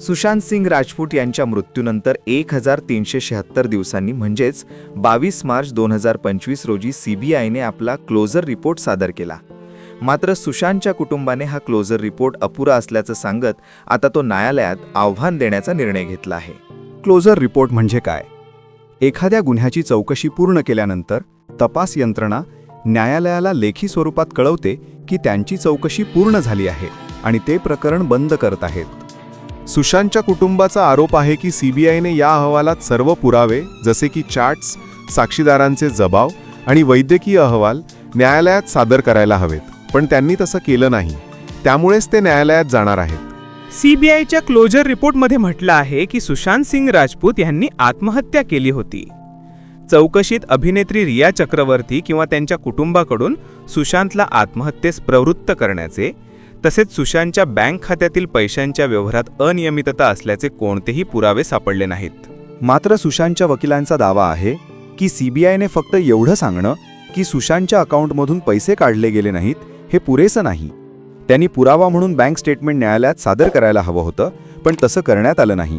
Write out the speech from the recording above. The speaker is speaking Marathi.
सुशांत सिंग राजपूत यांच्या मृत्यूनंतर एक हजार तीनशे शहात्तर दिवसांनी म्हणजेच बावीस मार्च दोन हजार पंचवीस रोजी सीबीआयने आपला क्लोजर रिपोर्ट सादर केला. मात्र सुशांतच्या कुटुंबाने हा क्लोजर रिपोर्ट अपुरा असल्याचं सांगत आता तो न्यायालयात आव्हान देण्याचा निर्णय घेतला आहे. क्लोजर रिपोर्ट म्हणजे काय? एखाद्या गुन्ह्याची चौकशी पूर्ण केल्यानंतर तपास यंत्रणा न्यायालयाला लेखी स्वरूपात कळवते की त्यांची चौकशी पूर्ण झाली आहे आणि ते प्रकरण बंद करत आहेत. सुशांतच्या कुटुंबाचा आरोप आहे की सीबीआयने या अहवालात सर्व पुरावे जसे की चार्ट्स साक्षीदारांचे जबाव आणि वैद्यकीय अहवाल न्यायालयात सादर करायला हवेत. पण त्यांनी तसं केलं नाही. त्यामुळेच ते न्यायालयात जाणार आहेत. सीबीआयच्या क्लोजर रिपोर्टमध्ये म्हटलं आहे की सुशांत सिंग राजपूत यांनी आत्महत्या केली होती. चौकशीत अभिनेत्री रिया चक्रवर्ती किंवा त्यांच्या कुटुंबाकडून सुशांतला आत्महत्येस प्रवृत्त करण्याचे तसेच सुशांतच्या बँक खात्यातील पैशांच्या व्यवहारात अनियमितता असल्याचे कोणतेही पुरावे सापडले नाहीत. मात्र सुशांतच्या वकिलांचा दावा आहे की सीबीआयने फक्त एवढं सांगणं की सुशांतच्या अकाउंटमधून पैसे काढले गेले नाहीत हे पुरेसं नाही. त्यांनी पुरावा म्हणून बँक स्टेटमेंट न्यायालयात सादर करायला हवं होतं पण तसं करण्यात आलं नाही.